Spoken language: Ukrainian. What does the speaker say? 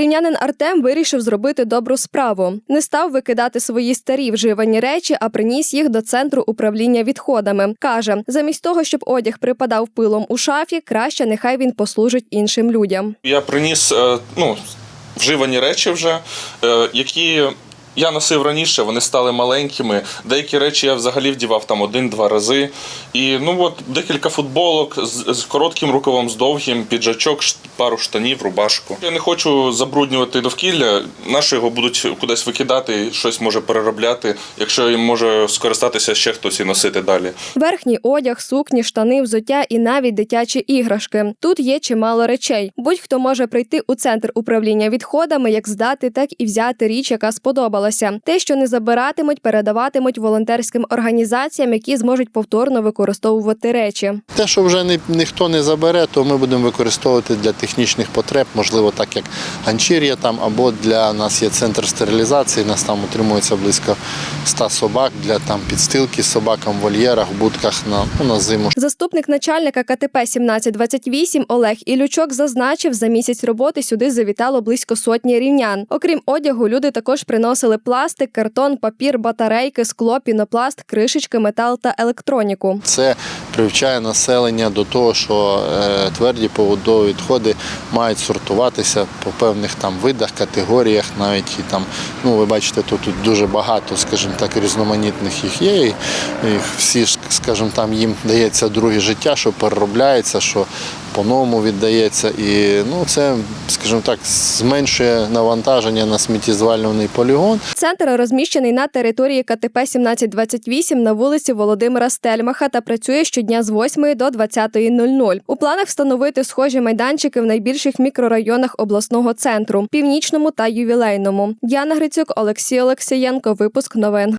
Рівнянин Артем вирішив зробити добру справу. Не став викидати свої старі вживані речі, а приніс їх до центру управління відходами. каже, замість того, щоб одяг припадав пилом у шафі, краще нехай він послужить іншим людям. Я приніс е, ну, вживані речі вже, е, які я носив раніше, вони стали маленькими. Деякі речі я взагалі вдівав там один-два рази. І ну от декілька футболок з, з коротким рукавом, з довгим, піджачок, пару штанів, рубашку. Я не хочу забруднювати довкілля. Наші його будуть кудись викидати, щось може переробляти, якщо їм може скористатися ще хтось і носити далі. Верхній одяг, сукні, штани, взуття і навіть дитячі іграшки. Тут є чимало речей. Будь-хто може прийти у центр управління відходами, як здати, так і взяти річ, яка сподобалася. Те, що не забиратимуть, передаватимуть волонтерським організаціям, які зможуть повторно використовувати речі. Те, що вже ні, ніхто не забере, то ми будемо використовувати для технічних потреб, можливо, так як ганчір'я там, або для нас є центр стерилізації, нас там утримується близько 100 собак для там підстилки собакам в вольєрах, будках на, ну, на зиму. Заступник начальника КТП 1728 Олег Ілючок зазначив, за місяць роботи сюди завітало близько сотні рівнян. Окрім одягу, люди також приносили пластик, картон, папір, батарейки, скло, пінопласт, кришечки, метал та електроніку. Це привчає населення до того, що е, тверді побутові відходи мають сортуватися по певних там видах, категоріях, навіть і там, ну ви бачите, тут, тут дуже багато, скажімо так, різноманітних їх є. І, всі скажімо, там їм дається друге життя, що переробляється, що по-новому віддається. І ну, це, скажімо так, зменшує навантаження на сміттєзвалювальний полігон. Центр розміщений на території КТП 1728 на вулиці Володимира Стельмаха та працює щодня з 8 до 20.00. У планах встановити схожі майданчики в найбільших мікрорайонах обласного центру північному та ювілейному. Діана Грицюк, Олексій Олексієнко. Випуск новин.